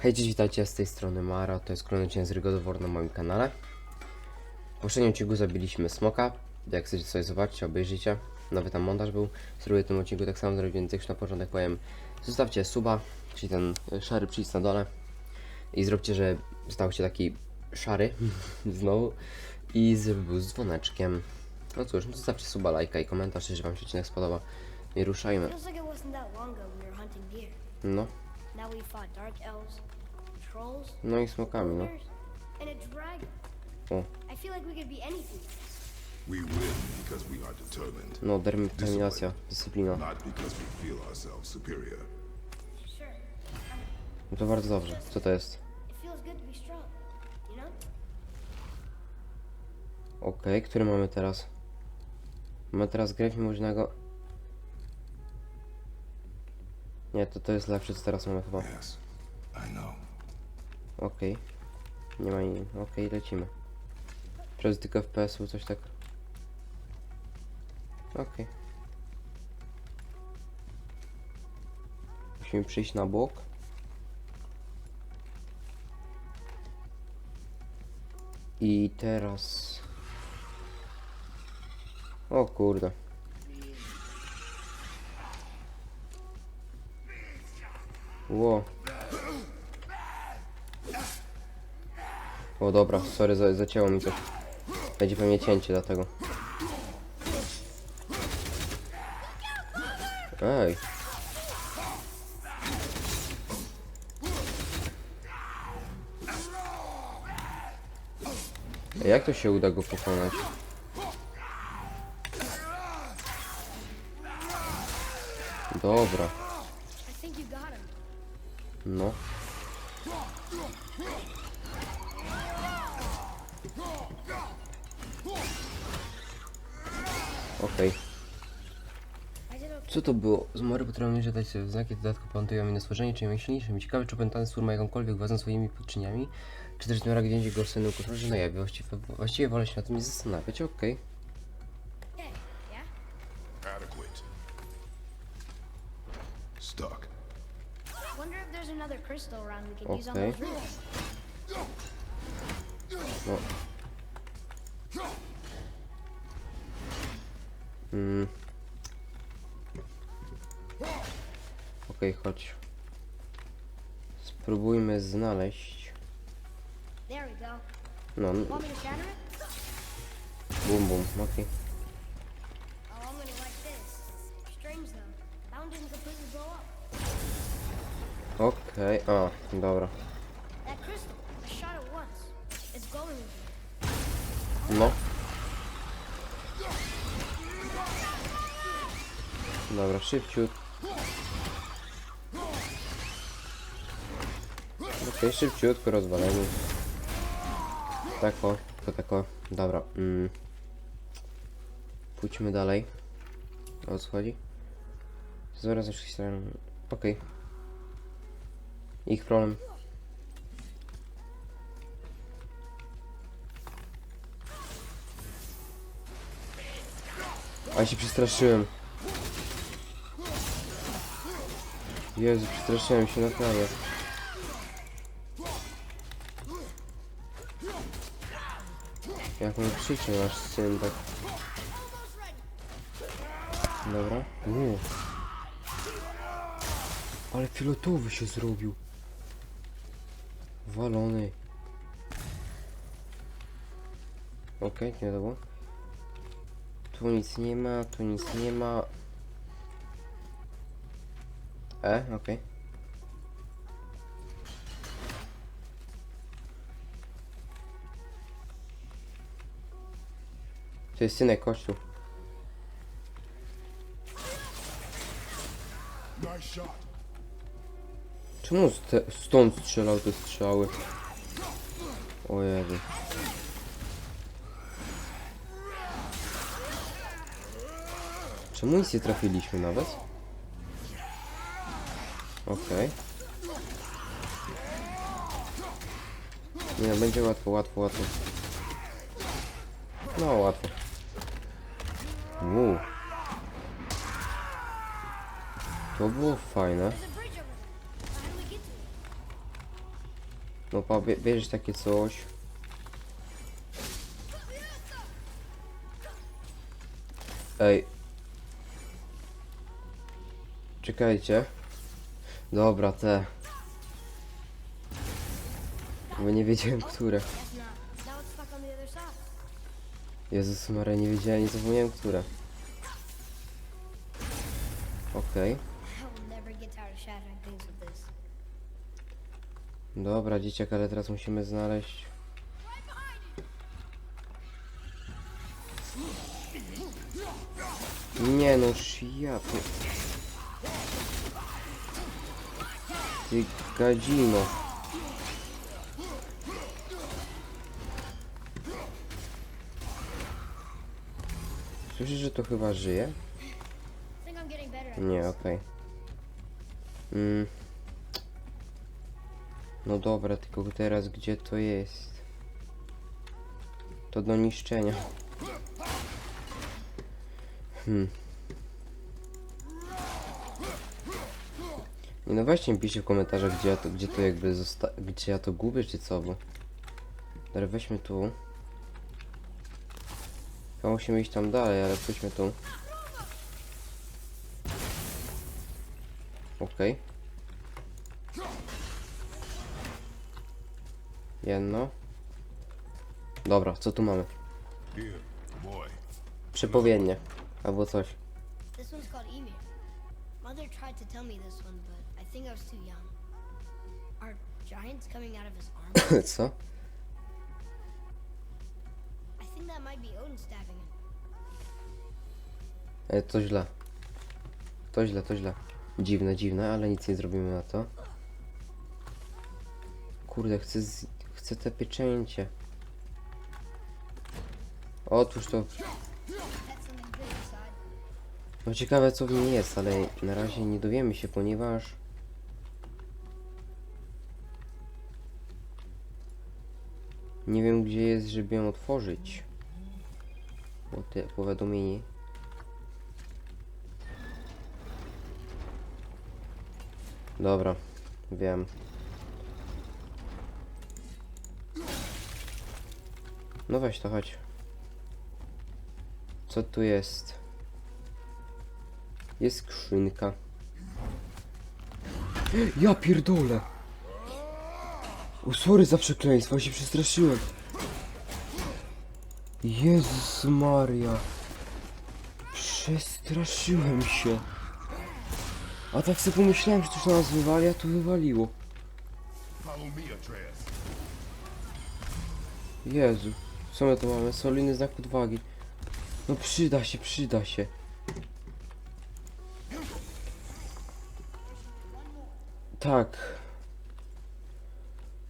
Hej, cześć, witajcie, z tej strony Mara, to jest kolejny odcinek z God na moim kanale. W poprzednim odcinku zabiliśmy smoka, jak chcecie sobie zobaczyć, obejrzyjcie, nowy tam montaż był. Spróbuję w tym odcinku tak samo zrobić, więc na początek powiem, zostawcie suba, czyli ten szary przycisk na dole i zróbcie, że stał się taki szary, znowu, i był z dzwoneczkiem. No cóż, no zostawcie suba, lajka i komentarz, jeżeli wam się odcinek spodoba i ruszajmy. No, Now we fought dark elves, trolls, no i smokami, no. ogres, and a dragon. O. I feel like we could be anything. We win because we are determined, No, determinacja, dyscyplina. not because we feel ourselves superior. Sure. No to bardzo dobrze. Co to jest? It feels good to be strong, you know? Okej, który mamy teraz? Mamy teraz grę filmożnego. Nie, to to jest lepsze co teraz mamy chyba. Yes, I know. Okej. Nie ma innej. Okej, lecimy. Przez tylko FPS-u, coś tak. Okej. Musimy przyjść na bok. I teraz... O kurde. Ło. O dobra, sorry, za, zacięło mi coś. Będzie pewnie cięcie dlatego. Ej. Jak to się uda go pokonać? Dobra, no. Okej. Okay. Co to było? Zmory potrafią że dać sobie znaki, dodatkowo pantują inne stworzenie, czy najsilniejsze. Ciekawe, czy opętany stwór ma jakąkolwiek władzę swoimi podczyniami, czy też miara więzi go sceny ukośnego na jawie. Właściwie, właściwie wolę się na tym nie zastanawiać, okej. Okay, on Okay. No. Mm. Okej, chodź. Spróbujmy znaleźć. No, bum bum, okej. Oh, this. Strange though. One didn't completely blow up. Okej, a, dobra. No. Dobra, szybciut. Okej, szybciutko rozwalenie. Tako, tylko tako. Dobra. Mm. Pójdźmy dalej. O co chodzi? Zaraz wszystkich stron. Okej. Ich problem. A się przestraszyłem. Jezu, przestraszyłem się naprawdę. Jak on krzyczy nasz syn tak. Dobra. Uuu. Ale fioletowy się zrobił. Walony. Okej, nie wiadomo. Tu nic nie ma, tu nic nie ma. Okej. To jest. Nice shot. Czemu stąd strzelał te strzały? O Jezu. Czemu nic nie trafiliśmy nawet? Okej. Nie, będzie łatwo, łatwo, łatwo. No, łatwo. Uuu. To było fajne. No pa, bie- bierzesz takie coś. Ej. Czekajcie. Dobra, te. Bo nie wiedziałem, które. Jezus Maria, nie wiedziałem, nie zapomniałem, które. Okej. I Dobra, dzieciak, ale teraz musimy znaleźć... Nie no, ja ty... Gadzino. Słyszysz, że to chyba żyje? Nie, okej. Mm. No dobra, tylko teraz gdzie to jest? To do niszczenia. Hmm. Nie no weźcie mi piszcie w komentarzach gdzie ja to, gdzie to jakby zosta... gdzie ja to gubię czy co, bo... Dobra, weźmy tu. Chyba musimy iść tam dalej, ale pójdźmy tu. Okej. Jedno. Dobra, co tu mamy? Przepowiednie. Albo coś. This one's called Emir. Mother tried to tell me this one, but I think I was too young. Are giants coming out of his arm? co? I think that might be Odin stabbing him. E, to źle. To źle, to źle. Dziwne, dziwne, ale nic nie zrobimy na to. Kurde, chcę, z... chcę te pieczęcie. Otwórz to. No ciekawe co w nim jest, ale na razie nie dowiemy się, ponieważ... Nie wiem gdzie jest, żeby ją otworzyć. Bo te powiadomienie. Dobra, wiem. No weź to, chodź. Co tu jest? Jest skrzynka. Ja pierdolę! O, sorry za przekleństwo, się przestraszyłem. Jezus Maria. Przestraszyłem się. A tak sobie pomyślałem, że coś na nas wywali, a to wywaliło. Jezu. Co my tu mamy? Solidny znak odwagi. No przyda się, przyda się. Tak.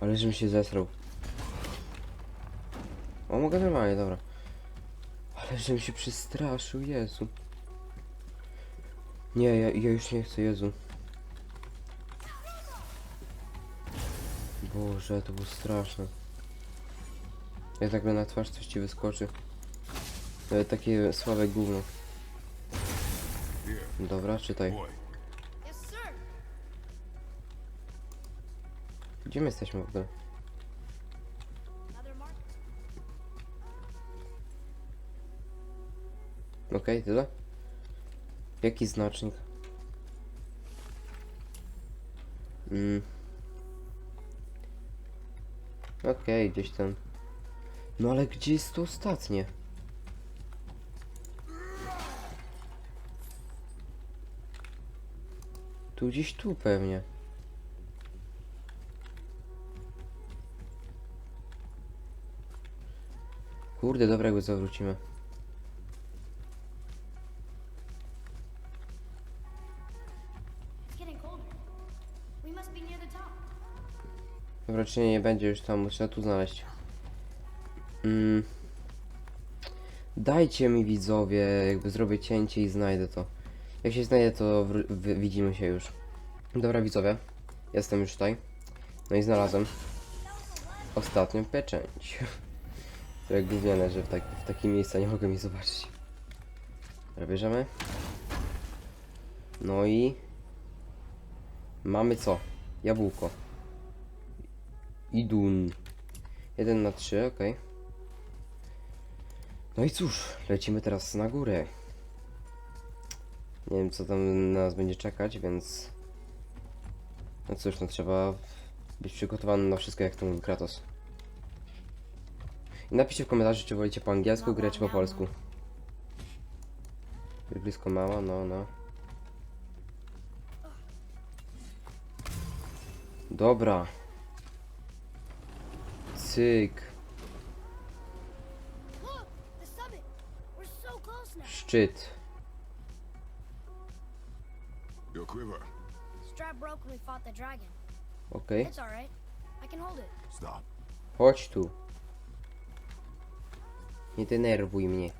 Ale żebym się zesrał. O, mogę normalnie, dobra. Ale żebym się przestraszył, Jezu. Nie, ja, ja już nie chcę, Jezu. Boże, to było straszne. Jak nagle na twarz coś ci wyskoczy. Nawet takie słabe gówno. Dobra, czytaj. Gdzie my jesteśmy w ogóle? Okej, tyle? Jaki znacznik? Mm. Okej, gdzieś tam. No ale gdzie jest to ostatnie? Tu gdzieś tu pewnie. Kurde, dobra, jak go zawrócimy. Dobra, czy nie, nie będzie już tam, trzeba tu znaleźć. Mm. Dajcie mi widzowie, jakby zrobię cięcie i znajdę to. Jak się znajdę, to widzimy się już. Dobra widzowie, jestem już tutaj. No i znalazłem ostatnią pieczęć. Które gówniane, że w, tak, w takim miejscu nie mogę mi zobaczyć. Dobra, bierzemy. No i... Mamy co? Jabłko. Idun. 1 na 3, ok. No i cóż, lecimy teraz na górę. Nie wiem co tam na nas będzie czekać, więc... No cóż, no trzeba być przygotowany na wszystko jak to mówi Kratos. I napiszcie w komentarzu, czy wolicie po angielsku grę, czy po polsku. Blisko mała, no, no. Dobra. Cyk. Szczyt. Your quiver. Strap broke when we fought the dragon. Okej. It's all right. I can hold it. Stop. Chodź tu. Nie denerwuj mnie.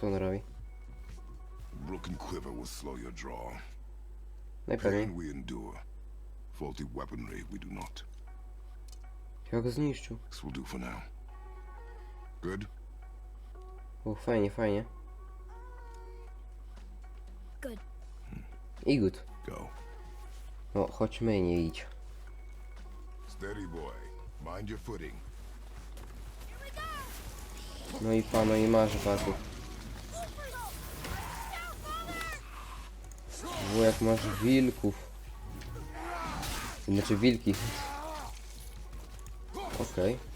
Co on robi? Broken quiver will slow your draw. Najpewniej. Pain we endure. Faulty weaponry we do not. Ja go zniszczył. This will do for now. Good? O, fajnie, fajnie. Good. I good. Go. No, chodźmy, nie idź. Steady, boy. Mind your footing. No i pano i masz baku. Wujek masz wilków. Znaczy wilki. Okej.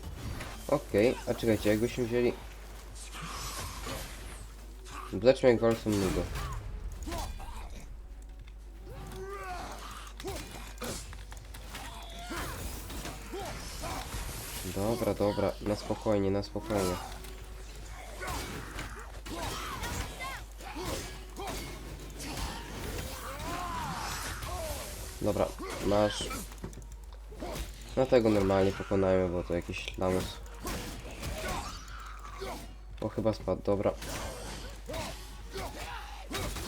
Okej, a czekajcie, jakbyśmy wzięli... Jak walczą niego. Dobra, dobra, na spokojnie, na spokojnie. Dobra, masz. No tego normalnie pokonajmy, bo to jakiś lamus. O, chyba spadł, dobra.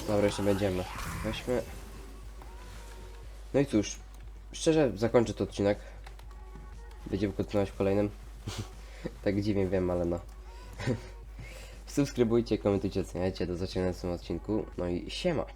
Dobra, jeszcze będziemy. Weźmy. No i cóż, szczerze zakończę ten odcinek. Będziemy kontynuować kolejnym. tak dziwnie wiem, ale no. Subskrybujcie, komentujcie, oceniajcie. Do zobaczenia w następnym odcinku. No i siema.